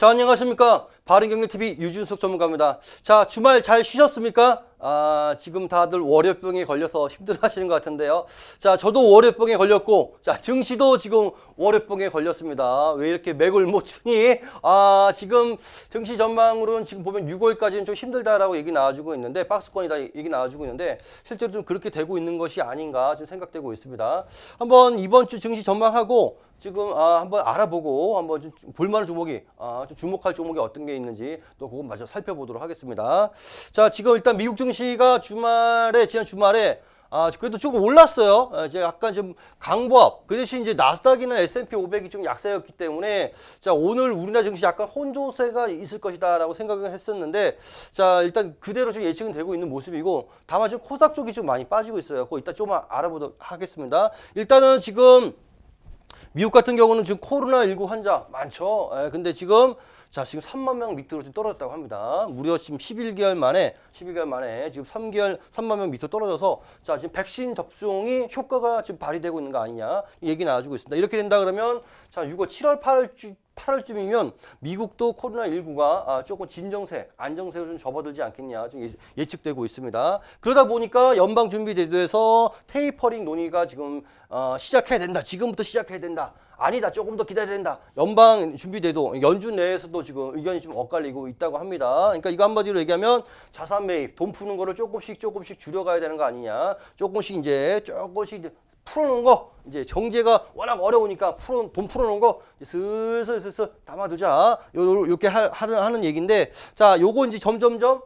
자, 안녕하십니까. 바른경제TV 유준석 전문가입니다. 자, 주말 잘 쉬셨습니까? 아, 지금 다들 월요병에 걸려서 힘들어 하시는 것 같은데요. 자, 저도 월요병에 걸렸고, 자, 증시도 지금 월요병에 걸렸습니다. 왜 이렇게 맥을 못 추니? 아, 지금 증시 전망으로는 지금 보면 6월까지는 좀 힘들다라고 얘기 나와주고 있는데, 박스권이다 얘기 나와주고 있는데, 실제로 좀 그렇게 되고 있는 것이 아닌가 좀 생각되고 있습니다. 한번 이번 주 증시 전망하고, 지금 아, 한번 알아보고 한번 좀 볼만한 종목이 아, 좀 주목할 종목이 어떤 게 있는지 또 그거 마저 살펴보도록 하겠습니다. 자, 지금 일단 미국 증시가 주말에 지난 주말에 아, 그래도 조금 올랐어요. 아, 이제 약간 좀 강보합. 그 대신 이제 나스닥이나 S&P 500이 좀 약세였기 때문에 자, 오늘 우리나라 증시 약간 혼조세가 있을 것이다라고 생각을 했었는데 자, 일단 그대로 좀 예측은 되고 있는 모습이고 다만 지금 코스닥 쪽이 좀 많이 빠지고 있어요. 그거 이따 좀 알아보도록 하겠습니다. 일단은 지금 미국 같은 경우는 지금 코로나19 환자 많죠. 예, 근데 지금 자, 지금 3만 명 밑으로 좀 떨어졌다고 합니다. 무려 지금 11개월 만에 11개월 만에 지금 3개월 3만 명 밑으로 떨어져서 자, 지금 백신 접종이 효과가 지금 발휘되고 있는 거 아니냐. 이 얘기 나와주고 있습니다. 이렇게 된다 그러면 자, 6월 7월 8월 8월쯤이면 미국도 코로나19가 아, 조금 진정세, 안정세로 좀 접어들지 않겠냐 좀 예- 예측되고 있습니다. 그러다 보니까 연방준비제도에서 테이퍼링 논의가 지금 어, 시작해야 된다. 지금부터 시작해야 된다. 아니다. 조금 더 기다려야 된다. 연방 준비제도 연준 내에서도 지금 의견이 좀 엇갈리고 있다고 합니다. 그러니까 이거 한마디로 얘기하면 자산 매입, 돈 푸는 거를 조금씩 조금씩 줄여가야 되는 거 아니냐. 조금씩 이제 조금씩 풀어놓은 거 이제 정제가 워낙 어려우니까 풀어 돈 풀어놓은 거 슬슬 슬슬 담아두자. 요- 요렇게 하, 하는 하는 얘기인데 자 요거 이제 점점점 예,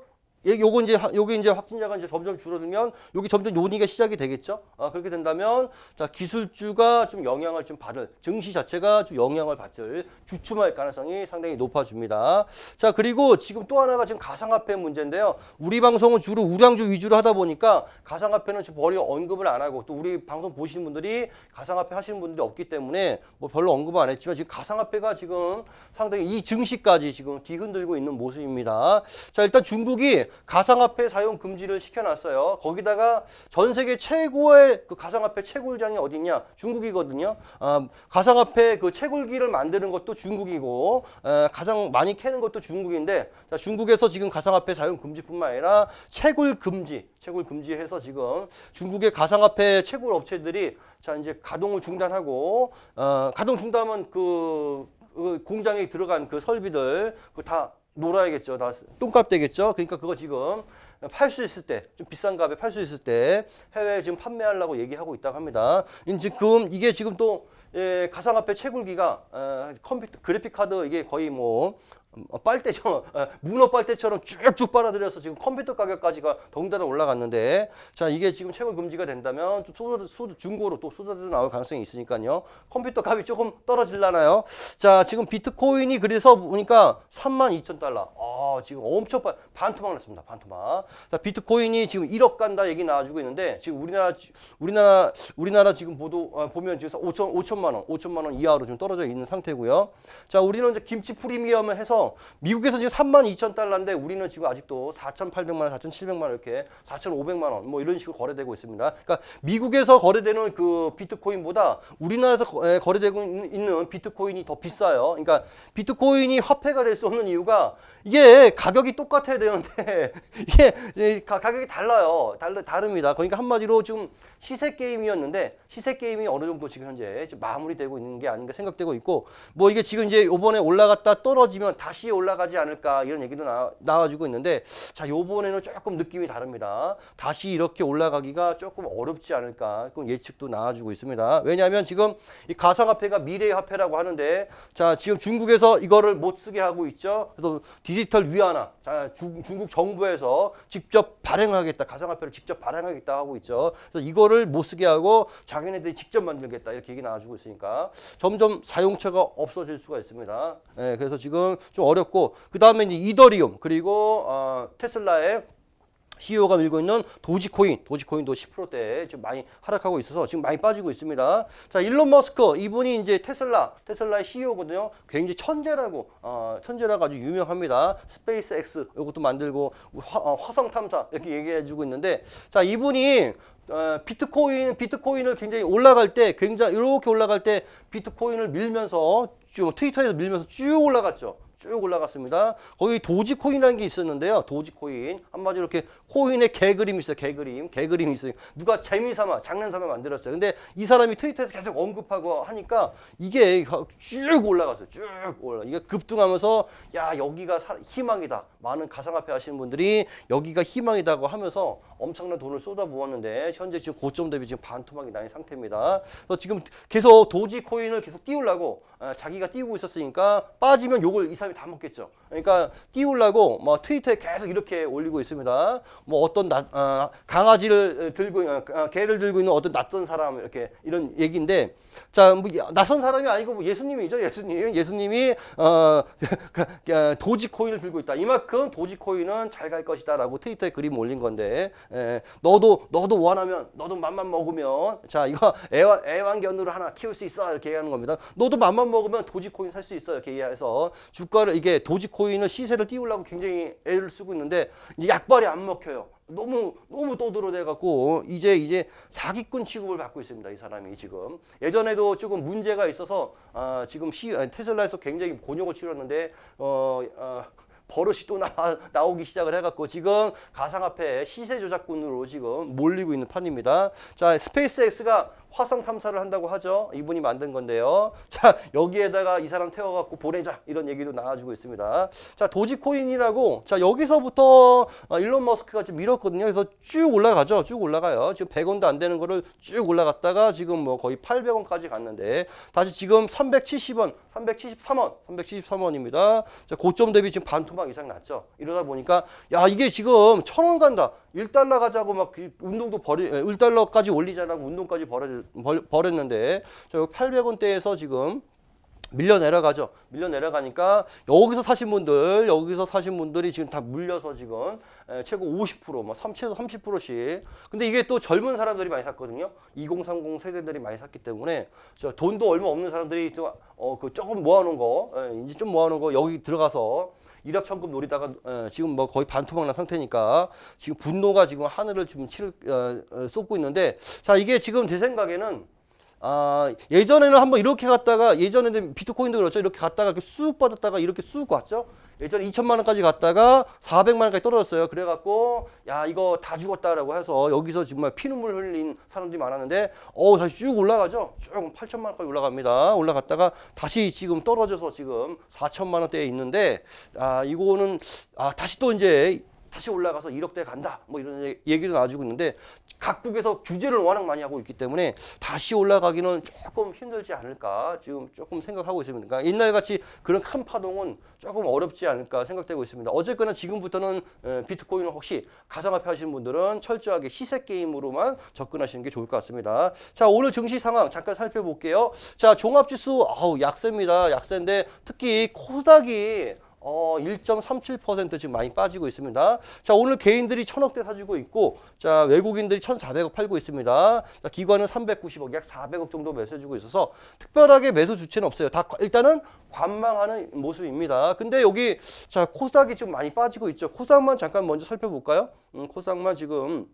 요거 이제 하- 요게 이제 확진자가 이제 점점 줄어들면 여기 점점 논의가 시작이 되겠죠. 아, 그렇게 된다면 자 기술주가 좀 영향을 좀 받을 증시 자체가 좀 영향을 받을 주춤할 가능성이 상당히 높아집니다. 자 그리고 지금 또 하나가 지금 가상화폐 문제인데요. 우리 방송은 주로 우량주 위주로 하다 보니까 가상화폐는 지금 거의 언급을 안 하고 또 우리 방송 보시는 분들이 가상화폐 하시는 분들이 없기 때문에 뭐 별로 언급을 안 했지만 지금 가상화폐가 지금 상당히 이 증시까지 지금 뒤흔들고 있는 모습입니다. 자 일단 중국이 가상화폐 사용 금지를 시켜놨어요. 거기다가 전 세계 최고의 그 가상화폐 채굴장이 어디냐? 중국이거든요. 아, 가상화폐 그 채굴기를 만드는 것도 중국이고 에, 가장 많이 캐는 것도 중국인데 자, 중국에서 지금 가상화폐 사용 금지뿐만 아니라 채굴 금지, 채굴 금지해서 지금 중국의 가상화폐 채굴 업체들이 자 이제 가동을 중단하고 어, 가동 중단하면 그, 그 공장에 들어간 그 설비들 그다 놀아야겠죠. 다 똥값 되겠죠. 그러니까 그거 지금 팔 수 있을 때, 좀 비싼 값에 팔 수 있을 때 해외에 지금 판매하려고 얘기하고 있다고 합니다. 지금 이게 지금 또 예, 가상화폐 채굴기가 어, 컴퓨터 그래픽 카드 이게 거의 뭐 어, 빨대처럼 어, 문어 빨대처럼 쭉쭉 빨아들여서 지금 컴퓨터 가격까지가 더군다나 올라갔는데 자 이게 지금 채굴 금지가 된다면 또 소드, 중고로 또 쏟아져 나올 가능성이 있으니까요. 컴퓨터 값이 조금 떨어질라나요? 자 지금 비트코인이 그래서 보니까 3만 2천 달러. 아 지금 엄청 빠, 반토막 났습니다 반토막. 자 비트코인이 지금 1억 간다 얘기 나와주고 있는데 지금 우리나라 지- 우리나라 우리나라 지금 보도 어, 보면 지금 5천 5천만 원 5천만 원 이하로 좀 떨어져 있는 상태고요. 자 우리는 이제 김치 프리미엄을 해서 미국에서 지금 3만 2천 달러인데 우리는 지금 아직도 4,800만 원, 4,700만 원 이렇게 4,500만 원 뭐 이런 식으로 거래되고 있습니다. 그러니까 미국에서 거래되는 그 비트코인보다 우리나라에서 거- 에, 거래되고 있는- 비트코인이 더 비싸요. 그러니까 비트코인이 화폐가 될 수 없는 이유가 이게 가격이 똑같아야 되는데 이게 가격이 달라요. 달라 다릅니다. 그러니까 한마디로 좀 시세 게임이었는데 시세 게임이 어느 정도 지금 현재 마무리되고 있는 게 아닌가 생각되고 있고 뭐 이게 지금 이제 요번에 올라갔다 떨어지면 다시 올라가지 않을까 이런 얘기도 나, 나와주고 있는데 자 요번에는 조금 느낌이 다릅니다. 다시 이렇게 올라가기가 조금 어렵지 않을까 그런 예측도 나와주고 있습니다. 왜냐하면 지금 이 가상화폐가 미래의 화폐라고 하는데 자 지금 중국에서 이거를 못 쓰게 하고 있죠. 그래서 디지털 위안화 자 중, 중국 정부에서 직접 발행하겠다 가상화폐를 직접 발행하겠다 하고 있죠. 그래서 이거를 못 쓰게 하고 자기네들이 직접 만들겠다 이렇게 얘기 나와주고 있으니까 점점 사용처가 없어질 수가 있습니다. 예, 그래서 지금 좀 어렵고 그 다음에 이더리움 그리고 어, 테슬라의 CEO가 밀고 있는 도지코인, 도지코인도 10%대 지금 많이 하락하고 있어서 지금 많이 빠지고 있습니다. 자, 일론 머스크 이분이 이제 테슬라, 테슬라의 CEO거든요. 굉장히 천재라고, 어, 천재라고 아주 유명합니다. 스페이스 X 이것도 만들고 화, 어, 화성 탐사 이렇게 얘기해 주고 있는데, 자, 이분이 어, 비트코인, 비트코인을 굉장히 올라갈 때, 굉장히 이렇게 올라갈 때 비트코인을 밀면서 쭉 트위터에서 밀면서 쭉 올라갔죠. 쭉 올라갔습니다. 거기 도지코인이라는 게 있었는데요. 도지코인 한마디로 이렇게 코인의 개그림이 있어요. 개그림, 개그림이 있어요. 누가 재미삼아, 장난삼아 만들었어요. 근데 이 사람이 트위터에서 계속 언급하고 하니까 이게 쭉 올라갔어요. 쭉 올라. 이게 급등하면서 야 여기가 사- 희망이다. 많은 가상화폐 하시는 분들이 여기가 희망이다고 하면서 엄청난 돈을 쏟아부었는데 현재 지금 고점 대비 지금 반토막이 난 상태입니다. 그래서 지금 계속 도지코인을 계속 띄우려고 아, 자기가 띄우고 있었으니까 빠지면 욕을 이 사람이 다 먹겠죠. 그러니까 띄우려고 뭐 트위터에 계속 이렇게 올리고 있습니다. 뭐 어떤 나, 아, 강아지를 들고 어, 아, 개를 들고 있는 어떤 낯선 사람 이렇게 이런 얘기인데 자, 뭐 야- 낯선 사람이 아니고 뭐 예수님이죠. 예수님. 예수님이 어 그, 도지코인을 들고 있다. 이만큼 도지코인은 잘 갈 것이다라고 트위터에 그림 올린 건데 에, 너도 너도 원하면 너도 맘만 먹으면 자 이거 애완 애완견으로 하나 키울 수 있어 이렇게 얘기하는 겁니다. 너도 맘만 먹으면 도지코인 살 수 있어 이렇게 얘기해서 주 가를 이게 도지코인을 시세를 띄우려고 굉장히 애를 쓰고 있는데 이제 약발이 안 먹혀요. 너무 너무 떠들어대 갖고 이제 이제 사기꾼 취급을 받고 있습니다. 이 사람이 지금 예전에도 조금 문제가 있어서 아, 지금 시, 테슬라에서 굉장히 곤욕을 치렀는데 어, 어 버릇이 또 나, 나오기 시작을 해갖고 지금 가상화폐 시세 조작꾼으로 지금 몰리고 있는 판입니다. 자 스페이스X가 화성 탐사를 한다고 하죠. 이분이 만든 건데요. 자 여기에다가 이 사람 태워갖고 보내자 이런 얘기도 나와주고 있습니다. 자 도지코인이라고 자 여기서부터 어, 일론 머스크가 좀 밀었거든요. 그래서 쭉 올라가죠. 쭉 올라가요. 지금 100원도 안 되는 거를 쭉 올라갔다가 지금 뭐 거의 800원까지 갔는데 다시 지금 370원, 373원, 373원입니다. 자 고점 대비 지금 반토막 이상 났죠. 이러다 보니까 야 이게 지금 천 원 간다. 1달러 가자고 막그 운동도 버리 1달러까지 올리자라고 운동까지 벌- 벌였는데 저 800원대에서 지금 밀려 내려가죠. 밀려 내려가니까 여기서 사신 분들, 여기서 사신 분들이 지금 다 물려서 지금 에, 최고 50%, 뭐 30, 30%씩. 근데 이게 또 젊은 사람들이 많이 샀거든요. 2030 세대들이 많이 샀기 때문에 저 돈도 얼마 없는 사람들이 또 어, 그 조금 모아놓은 거, 에, 이제 좀 모아놓은 거 여기 들어가서 일확천금 노리다가 에, 지금 뭐 거의 반토막 난 상태니까 지금 분노가 지금 하늘을 지금 칠, 어, 어, 쏟고 있는데 자 이게 지금 제 생각에는 아, 예전에는 한번 이렇게 갔다가 예전에는 비트코인도 그렇죠. 이렇게 갔다가 이렇게 쑥 빠졌다가 이렇게 쑥 왔죠. 예전에 2천만 원까지 갔다가 400만 원까지 떨어졌어요. 그래갖고 야 이거 다 죽었다라고 해서 여기서 정말 피눈물 흘린 사람들이 많았는데 어 다시 쭉 올라가죠. 쭉 8천만 원까지 올라갑니다. 올라갔다가 다시 지금 떨어져서 지금 4천만 원대에 있는데 아 이거는 아 다시 또 이제 다시 올라가서 1억대 간다. 뭐 이런 얘- 얘기를 나와주고 있는데 각국에서 규제를 워낙 많이 하고 있기 때문에 다시 올라가기는 조금 힘들지 않을까 지금 조금 생각하고 있습니다. 그러니까 옛날 같이 그런 큰 파동은 조금 어렵지 않을까 생각되고 있습니다. 어쨌거나 지금부터는 에, 비트코인을 혹시 가상화폐 하시는 분들은 철저하게 시세 게임으로만 접근하시는 게 좋을 것 같습니다. 자 오늘 증시 상황 잠깐 살펴볼게요. 자 종합지수 아우 약세입니다. 약세인데 특히 코스닥이 어, 1.37% 지금 많이 빠지고 있습니다. 자, 오늘 개인들이 천억대 사주고 있고, 자, 외국인들이 1,400억 팔고 있습니다. 자, 기관은 390억, 약 400억 정도 매수해주고 있어서 특별하게 매수 주체는 없어요. 다 과- 일단은 관망하는 모습입니다. 근데 여기, 자, 코스닥이 좀 많이 빠지고 있죠. 코스닥만 잠깐 먼저 살펴볼까요? 음, 코스닥만 지금.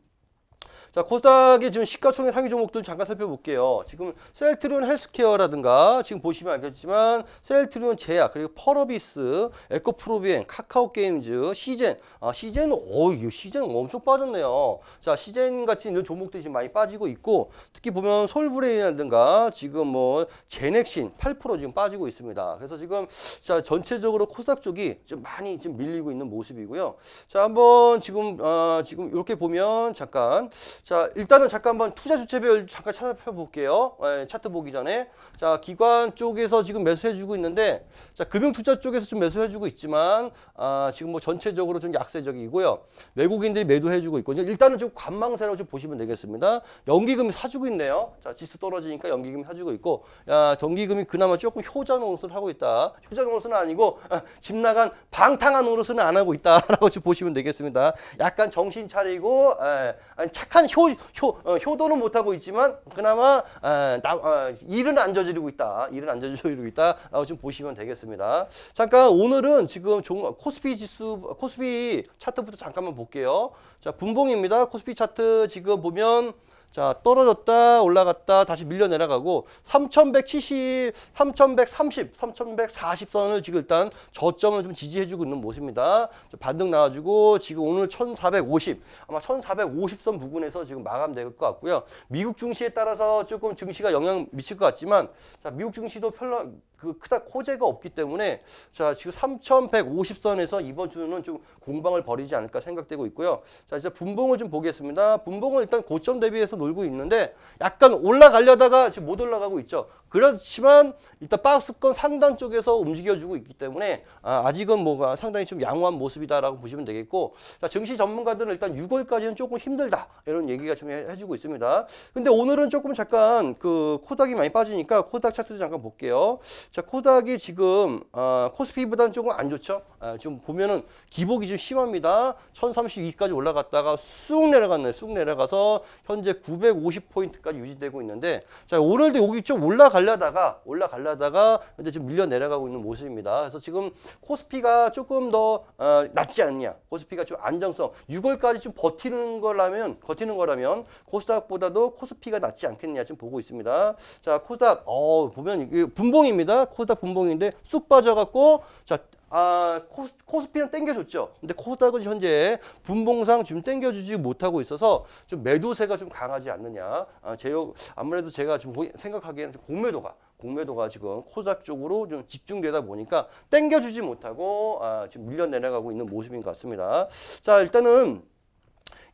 자, 코스닥의 지금 시가총액 상위 종목들 잠깐 살펴볼게요. 지금 셀트리온 헬스케어라든가 지금 보시면 알겠지만 셀트리온 제약 그리고 펄어비스, 에코프로비엔, 카카오 게임즈, 시젠. 아, 시젠 어, 이거 시젠 엄청 빠졌네요. 자, 시젠 같이 이런 종목들이 지금 많이 빠지고 있고 특히 보면 솔브레인이라든가 지금 뭐 제넥신 8% 지금 빠지고 있습니다. 그래서 지금 자, 전체적으로 코스닥 쪽이 좀 많이 좀 밀리고 있는 모습이고요. 자, 한번 지금 어, 지금 이렇게 보면 잠깐 자, 일단은 잠깐 한번 투자 주체별 잠깐 찾아볼게요. 예, 차트 보기 전에. 자, 기관 쪽에서 지금 매수해주고 있는데, 자, 금융투자 쪽에서 좀 매수해주고 있지만, 아, 지금 뭐 전체적으로 좀 약세적이고요. 외국인들이 매도해주고 있거든요. 일단은 좀 관망세라고 좀 보시면 되겠습니다. 연기금이 사주고 있네요. 자, 지수 떨어지니까 연기금이 사주고 있고, 야, 전기금이 그나마 조금 효자 노릇을 하고 있다. 효자 노릇은 아니고, 아, 집 나간 방탕한 노릇은 안 하고 있다라고 좀 보시면 되겠습니다. 약간 정신 차리고, 에, 아니, 착한 효, 효, 어, 효도는 못하고 있지만, 그나마, 에, 나, 어, 일은 안 저지르고 있다. 일은 안 저지르고 있다라고 좀 보시면 되겠습니다. 잠깐, 오늘은 지금 종, 코스피 지수, 코스피 차트부터 잠깐만 볼게요. 자, 분봉입니다. 코스피 차트 지금 보면, 자, 떨어졌다, 올라갔다, 다시 밀려 내려가고, 3170, 3130, 3140선을 지금 일단 저점을 좀 지지해 주고 있는 모습입니다. 좀 반등 나와 주고, 지금 오늘 1450, 아마 1450선 부근에서 지금 마감될 것 같고요. 미국 증시에 따라서 조금 증시가 영향 미칠 것 같지만, 자, 미국 증시도 별로 그 크다 호재가 없기 때문에 자 지금 3,150선에서 이번 주는 좀 공방을 벌이지 않을까 생각되고 있고요. 자 이제 분봉을 좀 보겠습니다. 분봉은 일단 고점 대비해서 놀고 있는데 약간 올라가려다가 지금 못 올라가고 있죠. 그렇지만 일단 박스권 상단 쪽에서 움직여주고 있기 때문에 아, 아직은 뭐가 상당히 좀 양호한 모습이다라고 보시면 되겠고 자 증시 전문가들은 일단 6월까지는 조금 힘들다 이런 얘기가 좀 해- 해주고 있습니다. 근데 오늘은 조금 잠깐 그 코닥이 많이 빠지니까 코닥 차트도 잠깐 볼게요. 자, 코닥이 지금 어, 코스피보다는 조금 안 좋죠. 아, 지금 보면은 기복이 좀 심합니다. 1032까지 올라갔다가 쑥 내려갔네. 쑥 내려가서 현재 950포인트까지 유지되고 있는데 자, 오늘도 여기 좀 올라가 려다가 올라가려다가 현재 지금 밀려 내려가고 있는 모습입니다. 그래서 지금 코스피가 조금 더 어, 낫지 않냐. 코스피가 좀 안정성 6월까지 좀 버티는 거라면 버티는 거라면 코스닥보다도 코스피가 낫지 않겠냐 지금 보고 있습니다. 자, 코스닥 어 보면 이게 분봉입니다. 코스닥 분봉인데 쑥 빠져갖고 자. 아, 코스, 코스피는 땡겨줬죠. 근데 코스닥은 현재 분봉상 지금 땡겨주지 못하고 있어서 좀 매도세가 좀 강하지 않느냐. 아, 제요, 아무래도 제가 지금 생각하기에는 좀 공매도가, 공매도가 지금 코스닥 쪽으로 좀 집중되다 보니까 땡겨주지 못하고 아, 지금 밀려 내려가고 있는 모습인 것 같습니다. 자, 일단은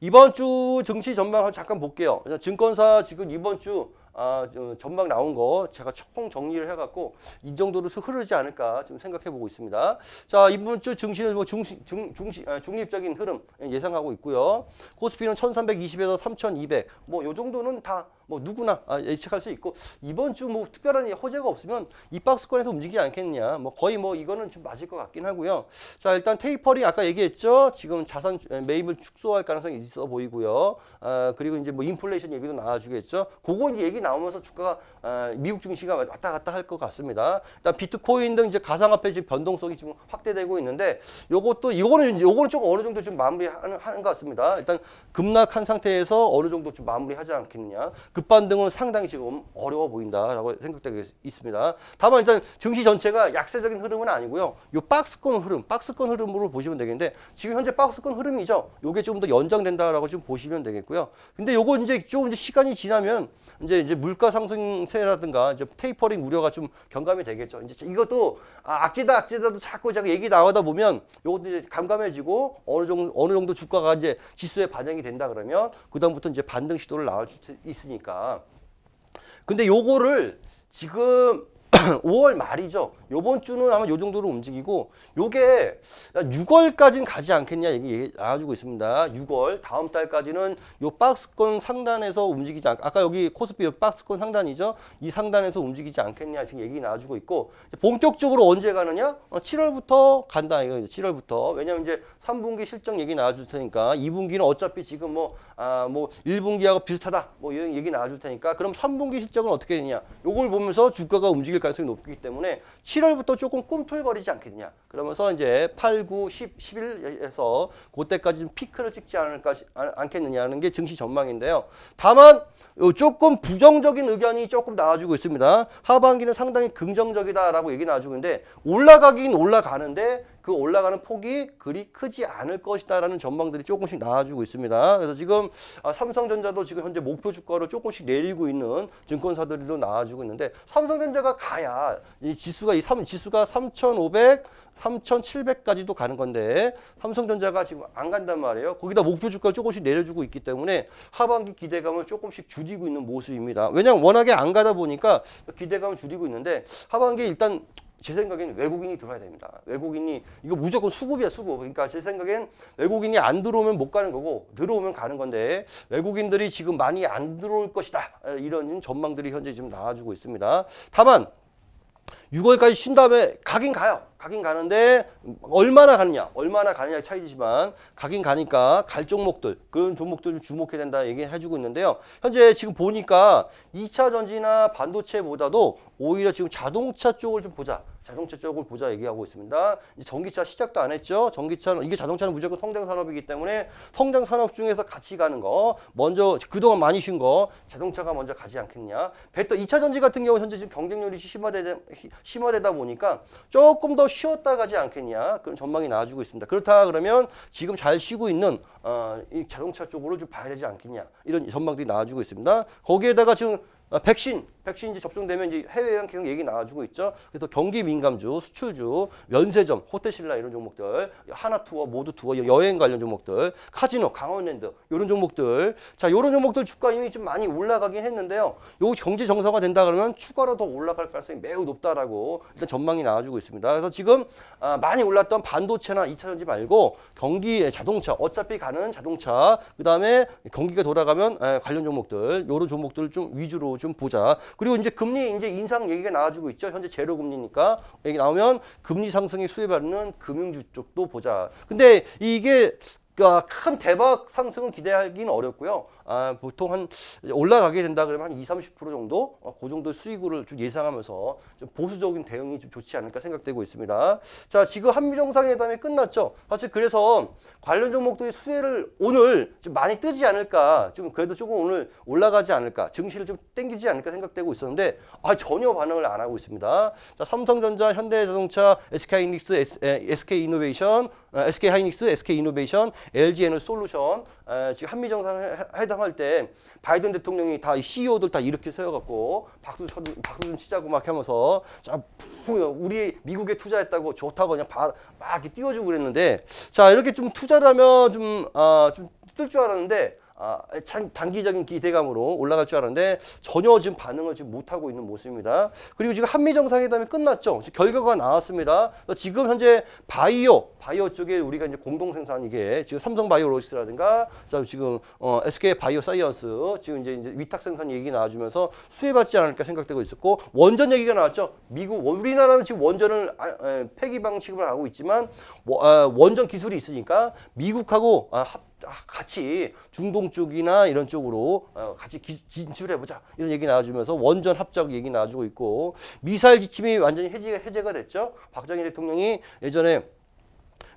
이번 주 증시 전망 잠깐 볼게요. 증권사 지금 이번 주 아, 저 전망 나온 거 제가 총 정리를 해갖고 이 정도로 흐르지 않을까 좀 생각해 보고 있습니다. 자, 이번 주 증시는 뭐 중시, 중, 중시, 아, 중립적인 흐름 예상하고 있고요. 코스피는 1320에서 3200. 뭐, 요 정도는 다뭐 누구나 아, 예측할 수 있고 이번 주 뭐 특별한 호재가 없으면 이 박스권에서 움직이지 않겠냐. 뭐 거의 뭐 이거는 좀 맞을 것 같긴 하고요. 자, 일단 테이퍼링 아까 얘기했죠. 지금 자산 매입을 축소할 가능성이 있어 보이고요. 아, 그리고 이제 뭐 인플레이션 얘기도 나와주겠죠. 그거 이제 얘기 나오면서 주가가 아, 미국 증시가 왔다 갔다 할 것 같습니다. 일단 비트코인 등 이제 가상화폐 지금 변동성이 지금 확대되고 있는데 요것도 이거는 요거는 조금 어느 정도 좀 마무리하는 하는 것 같습니다. 일단 급락한 상태에서 어느 정도 좀 마무리하지 않겠느냐. 급반등은 상당히 지금 어려워 보인다라고 생각되고 있- 있습니다. 다만 일단 증시 전체가 약세적인 흐름은 아니고요. 요 박스권 흐름, 박스권 흐름으로 보시면 되겠는데 지금 현재 박스권 흐름이죠. 요게 조금 더 연장된다라고 좀 보시면 되겠고요. 근데 요거 이제 조금 이제 시간이 지나면 이제 이제 물가 상승세라든가 이제 테이퍼링 우려가 좀 경감이 되겠죠. 이제 이것도 아, 악재다 악재다도 자꾸 자꾸 얘기 나오다 보면 요것도 이제 감감해지고 어느 정도 어느 정도 주가가 이제 지수에 반영이 된다 그러면 그다음부터 이제 반등 시도를 나올 수 있으니까. 근데 요거를 지금 5월 말이죠. 요번 주는 아마 요 정도로 움직이고 요게 6월까지는 가지 않겠냐 얘기 나와주고 있습니다. 6월 다음 달까지는 요 박스권 상단에서 움직이지 않 아까 여기 코스피 요 박스권 상단이죠. 이 상단에서 움직이지 않겠냐 지금 얘기 나와주고 있고 본격적으로 언제 가느냐? 어, 7월부터 간다 이거 이제 7월부터 왜냐면 이제 3분기 실적 얘기 나와줄 테니까 2분기는 어차피 지금 뭐아 뭐 1분기하고 비슷하다 뭐 이런 얘기 나와줄 테니까 그럼 3분기 실적은 어떻게 되냐? 요걸 보면서 주가가 움직일 가능성이 높기 때문에 7월부터 조금 꿈틀거리지 않겠냐. 그러면서 이제 8, 9, 10, 11에서 그때까지 좀 피크를 찍지 않을까 시- 안- 않겠느냐는 게 증시 전망인데요. 다만 요 조금 부정적인 의견이 조금 나와주고 있습니다. 하반기는 상당히 긍정적이다라고 얘기 나와주고 있는데 올라가긴 올라가는데 그 올라가는 폭이 그리 크지 않을 것이다라는 전망들이 조금씩 나와주고 있습니다. 그래서 지금 아, 삼성전자도 지금 현재 목표 주가를 조금씩 내리고 있는 증권사들도 나와주고 있는데 삼성전자가 가야 이 지수가 이삼 지수가 3,500 3,700까지도 가는 건데 삼성전자가 지금 안 간단 말이에요. 거기다 목표 주가를 조금씩 내려주고 있기 때문에 하반기 기대감을 조금씩 줄이고 있는 모습입니다. 왜냐하면 워낙에 안 가다 보니까 기대감을 줄이고 있는데 하반기에 일단 제 생각엔 외국인이 들어야 됩니다. 외국인이 이거 무조건 수급이야 수급. 그러니까 제 생각엔 외국인이 안 들어오면 못 가는 거고 들어오면 가는 건데 외국인들이 지금 많이 안 들어올 것이다 이런 전망들이 현재 지금 나와주고 있습니다. 다만 6월까지 쉰 다음에 가긴 가요. 가- 가긴 가는데 얼마나 가느냐, 얼마나 가느냐의 차이지만 가긴 가니까 갈 종목들 그런 종목들 좀 주목해야 된다 얘기해 주고 있는데요. 현재 지금 보니까 2차 전지나 반도체보다도 오히려 지금 자동차 쪽을 좀 보자. 자동차 쪽을 보자 얘기하고 있습니다. 전기차 시작도 안 했죠. 전기차는 이게 자동차는 무조건 성장 산업이기 때문에 성장 산업 중에서 같이 가는 거 먼저 그동안 많이 쉰 거 자동차가 먼저 가지 않겠냐. 배터 2차 전지 같은 경우 현재 지금 경쟁률이 심화되다 보니까 조금 더 쉬었다 가지 않겠냐. 그런 전망이 나와주고 있습니다. 그렇다 그러면 지금 잘 쉬고 있는 어, 이 자동차 쪽으로 좀 봐야 되지 않겠냐. 이런 전망들이 나와주고 있습니다. 거기에다가 지금 어, 백신, 백신 이제 접종되면 이제 해외여행 계속 얘기 나와주고 있죠. 그래서 경기 민감주, 수출주, 면세점, 호텔신라 이런 종목들, 하나투어, 모두투어, 여행 관련 종목들, 카지노, 강원랜드 이런 종목들. 자, 이런 종목들 주가 이미 좀 많이 올라가긴 했는데요. 요 경제 정상화 된다 그러면 추가로 더 올라갈 가능성이 매우 높다라고 일단 전망이 나와주고 있습니다. 그래서 지금 아, 많이 올랐던 반도체나 2차 전지 말고 경기 자동차, 어차피 가는 자동차, 그 다음에 경기가 돌아가면 에, 관련 종목들, 이런 종목들 좀 위주로 좀 보자. 그리고 이제 금리 이제 인상 얘기가 나와주고 있죠. 현재 제로 금리니까 얘기 나오면 금리 상승에 수혜받는 금융주 쪽도 보자. 근데 이게 그러니까 큰 대박 상승을 기대하기는 어렵고요. 아, 보통 한 올라가게 된다 그러면 한 2, 30% 정도 어, 그 정도 수익을 좀 예상하면서 좀 보수적인 대응이 좀 좋지 않을까 생각되고 있습니다. 자, 지금 한미 정상회담이 끝났죠. 사실 그래서 관련 종목들이 수혜를 오늘 좀 많이 뜨지 않을까, 좀 그래도 조금 오늘 올라가지 않을까, 증시를 좀 땡기지 않을까 생각되고 있었는데 아, 전혀 반응을 안 하고 있습니다. 자, 삼성전자, 현대자동차, SK이닉스, SK이노베이션, SK하이닉스, SK이노베이션, LG에너솔루션 에, 지금 한미 정상회담 할 때 바이든 대통령이 다 CEO들 다 이렇게 세워갖고 박수 쳐 박수 좀 치자고 막 하면서 자 후- 우리 미국에 투자했다고 좋다고 그냥 바, 막 이렇게 띄워주고 그랬는데 자 이렇게 좀 투자를 하면 좀아좀뜰 줄 알았는데 아, 장- 단기적인 기대감으로 올라갈 줄 알았는데 전혀 지금 반응을 지금 못하고 있는 모습입니다. 그리고 지금 한미 정상회담이 끝났죠. 결과가 나왔습니다. 지금 현재 바이오, 바이오 쪽에 우리가 이제 공동 생산 이게 지금 삼성 바이오로시스라든가 자 지금 어, SK 바이오 사이언스 지금 이제, 이제 위탁 생산 얘기 나와주면서 수혜받지 않을까 생각되고 있었고 원전 얘기가 나왔죠. 미국 우리나라는 지금 원전을 아, 에, 폐기 방식으로 하고 있지만 워- 아, 원전 기술이 있으니까 미국하고 아, 합 아, 같이 중동 쪽이나 이런 쪽으로 어, 같이 기- 진출해보자 이런 얘기 나와주면서 원전 합작 얘기 나와주고 있고 미사일 지침이 완전히 해제가, 해제가 됐죠. 박정희 대통령이 예전에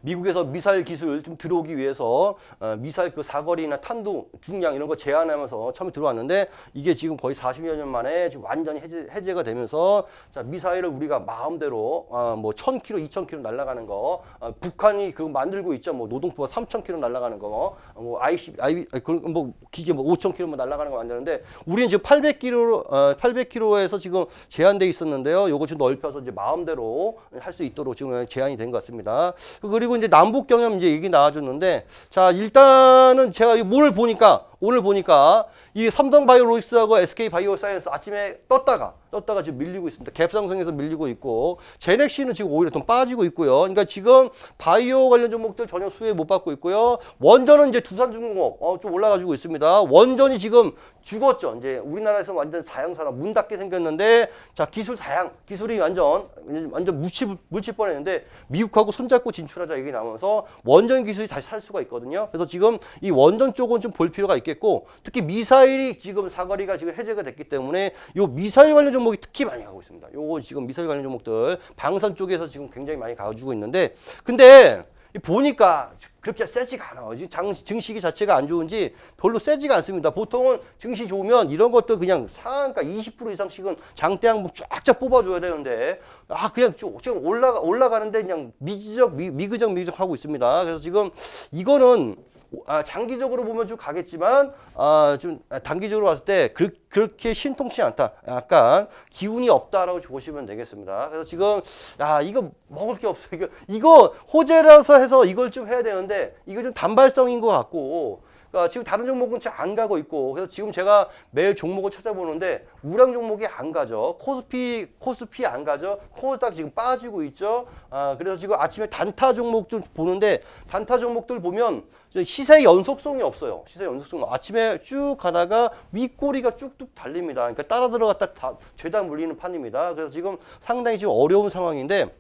미국에서 미사일 기술 좀 들어오기 위해서 어, 미사일 그 사거리나 탄도 중량 이런 거 제한하면서 처음에 들어왔는데 이게 지금 거의 40여 년 만에 지금 완전히 해제, 해제가 되면서 자 미사일을 우리가 마음대로 어, 뭐 1000km, 2000km 날아가는 거 어, 북한이 그 만들고 있죠 뭐 노동포가 3000km 날아가는 거뭐 IC, I, 그런 뭐 기계 뭐 5000km 날아가는 거 만드는데 우리는 지금 800km로 어, 800km에서 지금 제한돼 있었는데요. 요거 좀 넓혀서 이제 마음대로 할 수 있도록 지금 제한이 된 것 같습니다. 그리고 이제 남북 경협 이제 얘기 나와줬는데 자 일단은 제가 이 오늘 보니까 오늘 보니까 이 삼성 바이오로이스하고 SK 바이오사이언스 아침에 떴다가 떴다가 지금 밀리고 있습니다. 갭상승해서 밀리고 있고 제넥시는 지금 오히려 좀 빠지고 있고요. 그러니까 지금 바이오 관련 종목들 전혀 수혜 못 받고 있고요. 원전은 이제 두산중공업 어, 좀 올라가지고 있습니다. 원전이 지금 죽었죠. 이제 우리나라에서 완전 사양 산업 문 닫게 생겼는데 자 기술 사양 기술이 완전 완전 묻히 묻힐 뻔했는데 미국하고 손잡고 진출하자 얘기 나오면서 원전 기술이 다시 살 수가 있거든요. 그래서 지금 이 원전 쪽은 좀 볼 필요가 있겠고 특히 미사일이 지금 사거리가 지금 해제가 됐기 때문에 요 미사일 관련 종목이 특히 많이 가고 있습니다. 요거 지금 미사일 관련 종목들 방산 쪽에서 지금 굉장히 많이 가지고 있는데 근데 보니까 그렇게 세지가 않아. 지금 장, 증시기 자체가 안 좋은지 별로 세지가 않습니다. 보통은 증시 좋으면 이런 것도 그냥 상한가 20% 이상씩은 장대항목 쫙쫙 뽑아줘야 되는데 아 그냥 좀 지금 올라가 올라가는데 그냥 미지적 미, 미그적 미그적 하고 있습니다. 그래서 지금 이거는 아, 장기적으로 보면 좀 가겠지만 아, 좀 단기적으로 봤을 때 그, 그렇게 신통치 않다. 약간 기운이 없다라고 보시면 되겠습니다. 그래서 지금 야 이거 먹을 게 없어. 이거 이거 호재라서 해서 이걸 좀 해야 되는데 이거 좀 단발성인 것 같고. 그러니까 지금 다른 종목은 잘 안 가고 있고 그래서 지금 제가 매일 종목을 찾아보는데 우량 종목이 안 가죠. 코스피 코스피 안 가죠. 코스닥 지금 빠지고 있죠. 아 그래서 지금 아침에 단타 종목 좀 보는데 단타 종목들 보면 시세 연속성이 없어요. 시세 연속성. 아침에 쭉 가다가 윗꼬리가 쭉쭉 달립니다. 그러니까 따라 들어갔다 다 죄다 물리는 판입니다. 그래서 지금 상당히 지금 어려운 상황인데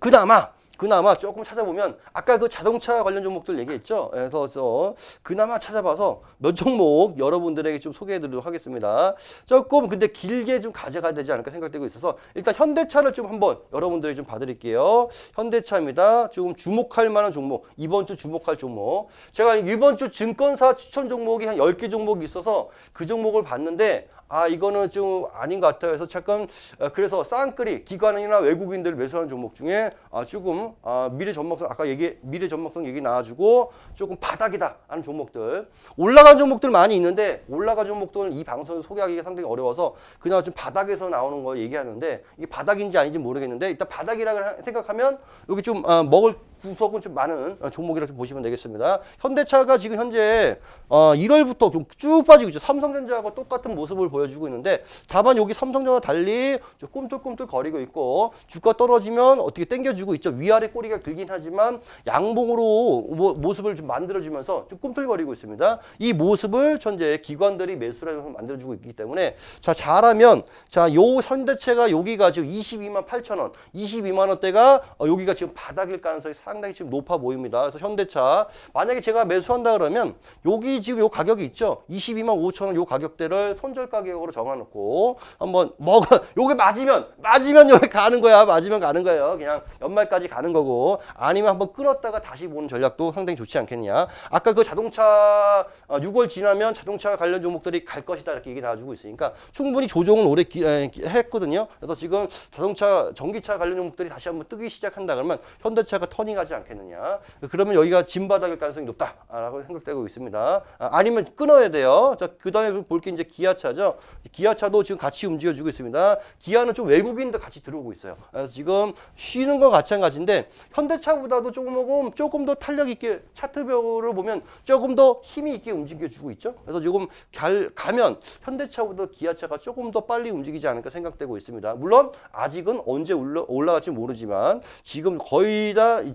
그나마 그나마 조금 찾아보면 아까 그 자동차 관련 종목들 얘기했죠. 그래서 저 그나마 찾아봐서 몇 종목 여러분들에게 좀 소개해드리도록 하겠습니다. 조금 근데 길게 좀 가져가야 되지 않을까 생각되고 있어서 일단 현대차를 좀 한번 여러분들에게 좀 봐드릴게요. 현대차입니다. 조금 주목할 만한 종목 이번 주 주목할 종목 제가 이번 주 증권사 추천 종목이 한 10개 종목이 있어서 그 종목을 봤는데 아 이거는 좀 아닌 것 같아요. 그래서 잠깐 어, 그래서 쌍끌이 기관이나 외국인들 매수하는 종목 중에 아, 조금 아, 미래 전망성 아까 얘기 미래 전망성 얘기 나와주고 조금 바닥이다 하는 종목들 올라간 종목들 많이 있는데 올라간 종목들은 이 방송을 소개하기가 상당히 어려워서 그냥 좀 바닥에서 나오는 거 얘기하는데 이게 바닥인지 아닌지 모르겠는데 일단 바닥이라고 생각하면 여기 좀 아, 먹을 구석은 좀 많은 어, 종목이라고 좀 보시면 되겠습니다. 현대차가 지금 현재 어, 1월부터 좀 쭉 빠지고 있죠. 삼성전자하고 똑같은 모습을 보여주고 있는데 다만 여기 삼성전자 달리 좀 꿈틀꿈틀 거리고 있고 주가 떨어지면 어떻게 당겨주고 있죠. 위아래 꼬리가 길긴 하지만 양봉으로 모, 모습을 좀 만들어주면서 좀 꿈틀거리고 있습니다. 이 모습을 현재 기관들이 매수를 해서 만들어주고 있기 때문에 자 잘하면 자요 현대차가 여기가 지금 22만 8천 원, 22만 원대가 어, 여기가 지금 바닥일 가능성이 상당히 지금 높아 보입니다. 그래서 현대차 만약에 제가 매수한다 그러면 여기 지금 요 가격이 있죠. 22만 5천 원 요 가격대를 손절 가격으로 정해놓고 한번 먹어 요게 맞으면 맞으면 여기 가는 거야. 맞으면 가는 거예요. 그냥 연말까지 가는 거고 아니면 한번 끊었다가 다시 보는 전략도 상당히 좋지 않겠냐. 아까 그 자동차 어, 6월 지나면 자동차 관련 종목들이 갈 것이다 이렇게 얘기 나와주고 있으니까 충분히 조정은 오래 기- 에, 기- 했거든요. 그래서 지금 자동차 전기차 관련 종목들이 다시 한번 뜨기 시작한다 그러면 현대차가 터닝 하지 않겠느냐. 그러면 여기가 진바닥일 가능성이 높다라고 생각되고 있습니다. 아, 아니면 끊어야 돼요. 자, 그 다음에 볼 게 이제 기아차죠. 기아차도 지금 같이 움직여주고 있습니다. 기아는 좀 외국인도 같이 들어오고 있어요. 지금 쉬는 건 마찬가지인데 현대차보다도 조금 조금 더 탄력 있게 차트별을 보면 조금 더 힘이 있게 움직여주고 있죠. 그래서 조금 갈, 가면 현대차보다 기아차가 조금 더 빨리 움직이지 않을까 생각되고 있습니다. 물론 아직은 언제 올라, 올라갈지 모르지만 지금 거의 다 이-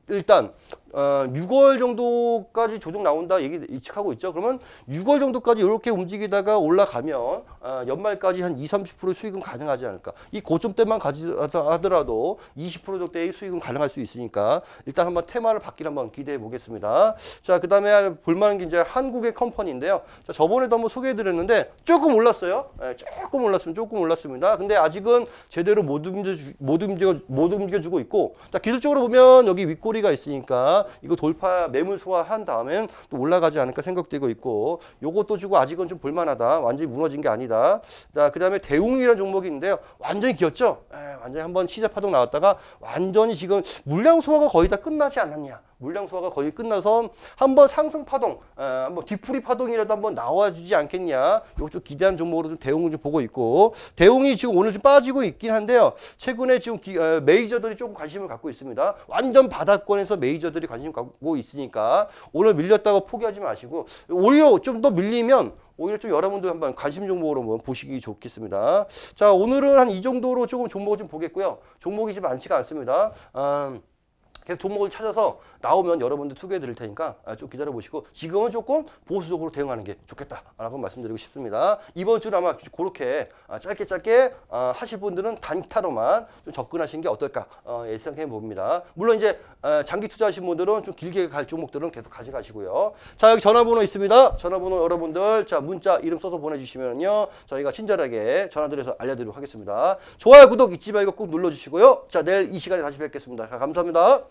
일단 어, 6월 정도까지 조정 나온다 얘기 예측하고 있죠. 그러면 6월 정도까지 이렇게 움직이다가 올라가면 어, 연말까지 한 2, 30% 수익은 가능하지 않을까. 이 고점대만 가지 하더라도 20% 정도의 수익은 가능할 수 있으니까 일단 한번 테마를 받기를 한번 기대해 보겠습니다. 자, 그다음에 볼만한 게 이제 한국의 컴퍼니인데요. 자, 저번에도 한번 소개해 드렸는데 조금 올랐어요. 예, 조금 올랐으면 조금 올랐습니다. 근데 아직은 제대로 못 움직여 못 움직여 못 움직여 주고 있고 자, 기술적으로 보면 여기 윗 꼬리가 있으니까 이거 돌파 매물 소화한 다음엔 또 올라가지 않을까 생각되고 있고 요것도 주고 아직은 좀 볼만하다. 완전히 무너진 게 아니다. 자, 그다음에 대웅이라는 종목이 있는데요. 완전히 기었죠. 예, 완전히 한번 시작 파동 나왔다가 완전히 지금 물량 소화가 거의 다 끝나지 않았냐. 물량 소화가 거의 끝나서 한번 상승 파동, 어, 한번 뒤풀이 파동이라도 한번 나와주지 않겠냐. 좀 기대하는 종목으로 좀 대웅을 좀 보고 있고 대웅이 지금 오늘 좀 빠지고 있긴 한데요. 최근에 지금 기- 어, 메이저들이 조금 관심을 갖고 있습니다. 완전 바닥 권에서 메이저들이 관심 갖고 있으니까 오늘 밀렸다고 포기하지 마시고 오히려 좀 더 밀리면 오히려 좀 여러분들 한번 관심 종목으로 한번 보시기 좋겠습니다. 자 오늘은 한 이 정도로 조금 종목을 좀 보겠고요. 종목이 좀 많지가 않습니다. 음, 계속 종목을 찾아서 나오면 여러분들 소개해 드릴 테니까 아, 좀 기다려 보시고 지금은 조금 보수적으로 대응하는 게 좋겠다라고 말씀드리고 싶습니다. 이번 주는 아마 그렇게 아, 짧게 짧게 아, 하실 분들은 단타로만 좀 접근하시는 게 어떨까 어, 예상해 봅니다. 물론 이제 어, 장기 투자하신 분들은 좀 길게 갈 종목들은 계속 가져가시고요. 자 여기 전화번호 있습니다. 전화번호 여러분들 자 문자 이름 써서 보내주시면요 저희가 친절하게 전화드려서 알려드리도록 하겠습니다. 좋아요 구독 잊지 말고 꼭 눌러주시고요. 자 내일 이 시간에 다시 뵙겠습니다. 자, 감사합니다.